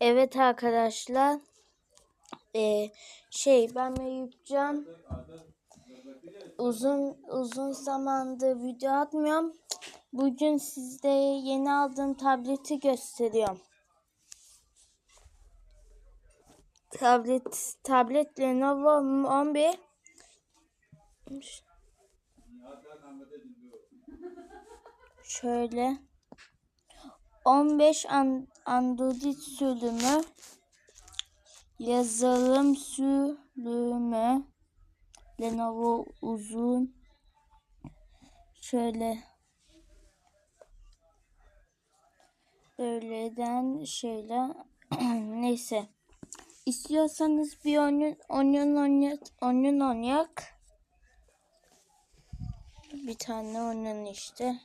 Evet arkadaşlar. Ee, şey ben Meyüpcan. Uzun uzun zamandır video atmıyorum. Bugün sizde yeni aldığım tableti gösteriyorum. Tablet tablet Lenovo 11 Şöyle 15 an, Android sürümü yazılım sürümü Lenovo uzun şöyle böyleden şöyle neyse. İstiyorsanız bir oyun oyun oynayak oyun oynayak. Bir tane oyun işte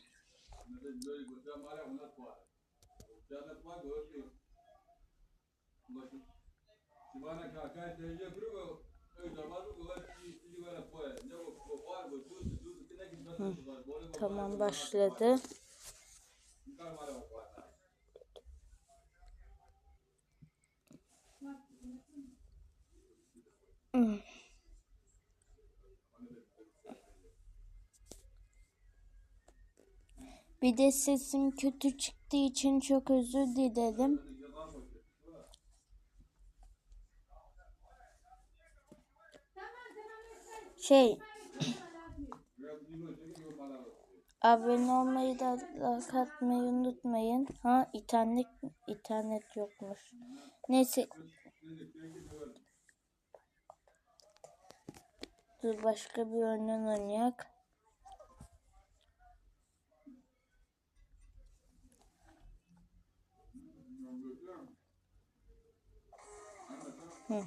tamam başladı. Hmm. Bir de sesim kötü çıktığı için çok özür dilerim. Şey Abone olmayı da like atmayı unutmayın. Ha internet internet yokmuş. Neyse. Dur başka bir oyun oynayak. Hı.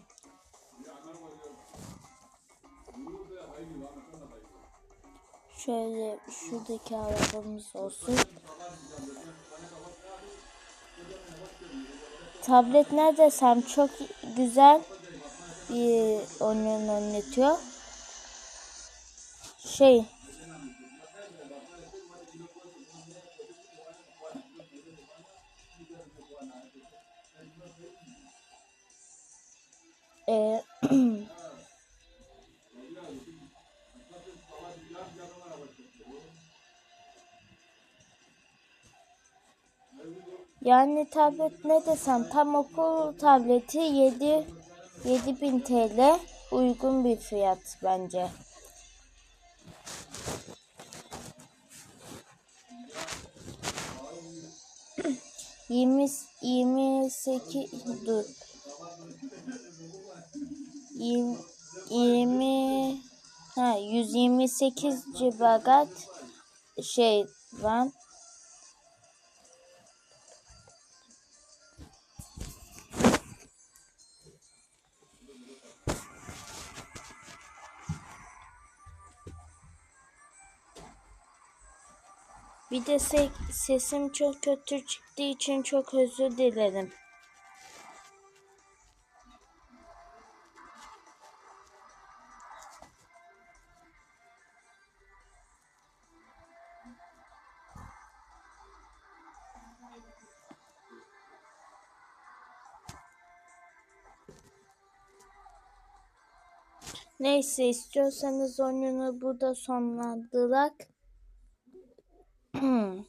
Şöyle şuradaki arabamız olsun. Tablet ne desem çok güzel bir oyun oynatıyor. Şey Eee Yani tablet ne desem tam okul tableti 7 7000 TL uygun bir fiyat bence. Yirmi yirmi sekiz dur. Yirmi, yirmi ha 128 GB şey var. Bir de se sesim çok kötü çıktığı için çok özür dilerim. Neyse istiyorsanız oyunu burada sonlandıralım.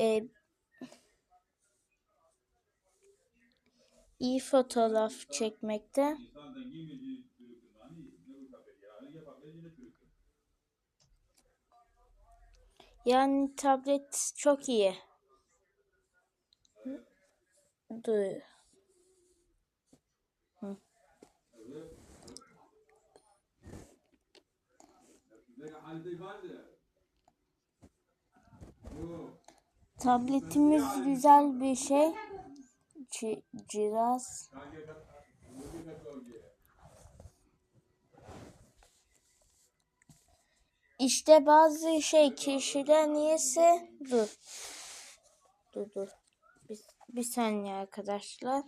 e, iyi fotoğraf çekmekte. Yani tablet çok iyi. Dur. Tabletimiz güzel bir şey. C cihaz. İşte bazı şey kişiler niyeyse dur. Dur dur. Bir, bir saniye arkadaşlar.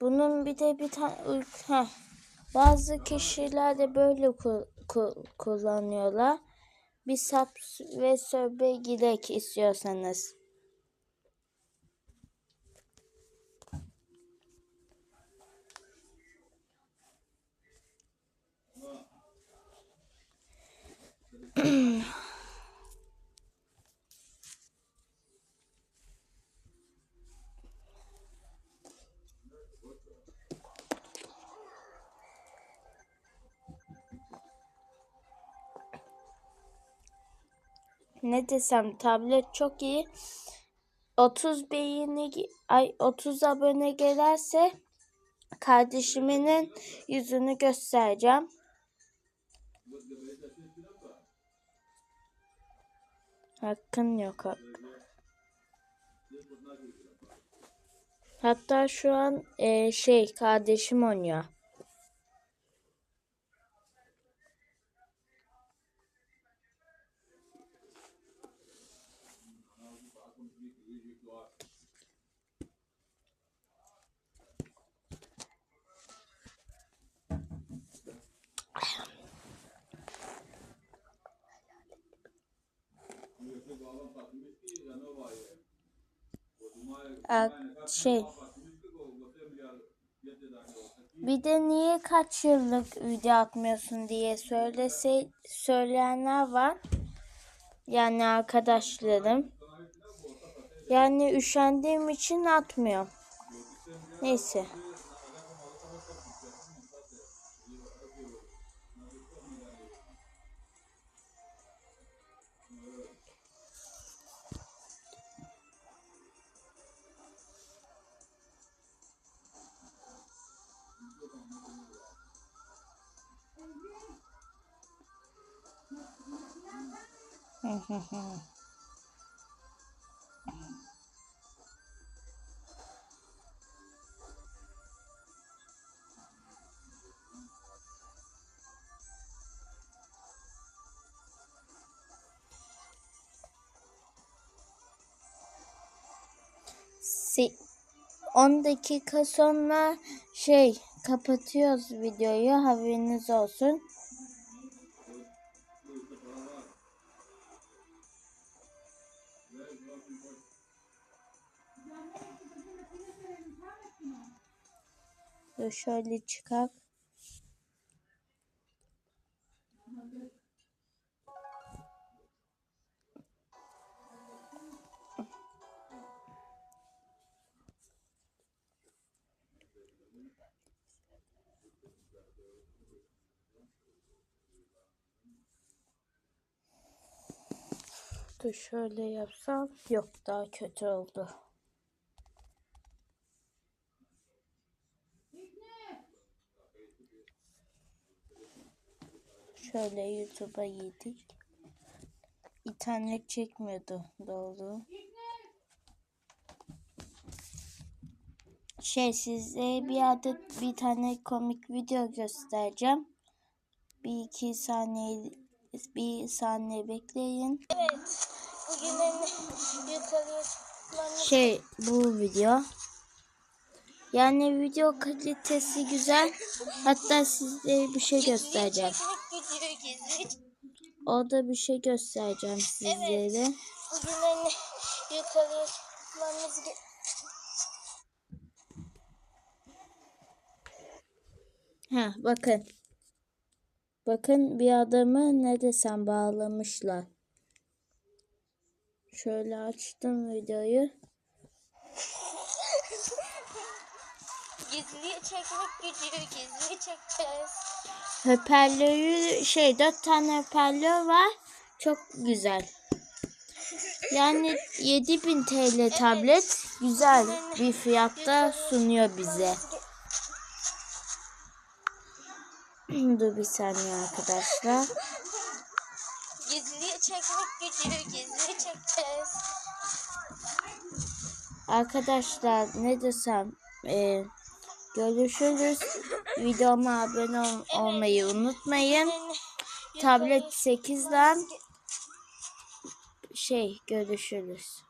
Bunun bir de bir tane bazı kişiler de böyle ku ku kullanıyorlar. bir sap ve söbe gidek istiyorsanız. ne desem tablet çok iyi. 30 beğeni ay 30 abone gelirse kardeşimin yüzünü göstereceğim. Hakkın yok hak. Hatta şu an e, şey kardeşim oynuyor. Şey bir de niye kaç yıllık video atmıyorsun diye söylese söyleyenler var. Yani arkadaşlarım. Yani üşendiğim için atmıyorum. Neyse. 10 dakika sonra şey kapatıyoruz videoyu haberiniz olsun. Dur şöyle çıkar. Dur şöyle yapsam. Yok daha kötü oldu. Şöyle YouTube'a yedik. İnternet çekmiyordu doğru. Şey size bir adet bir tane komik video göstereceğim. Bir iki saniye bir saniye bekleyin. Evet. Bugünün yukarı Şey bu video. Yani video kalitesi güzel. Hatta size bir şey göstereceğim. Orada bir şey göstereceğim sizlere. Bugünün yukarı çıkmamız ge- Ha bakın. Bakın bir adamı ne desem bağlamışlar. Şöyle açtım videoyu. Gizliye çekmek gücü gizli çekeceğiz. Hoparlörü şey dört tane hoparlör var. Çok güzel. Yani 7000 TL tablet güzel bir fiyatta sunuyor bize. Dur bir saniye arkadaşlar. Gizliye çekmek gücü gizli çekeceğiz. Arkadaşlar ne desem e, görüşürüz. Videoma abone ol- olmayı unutmayın. Tablet 8'den şey görüşürüz.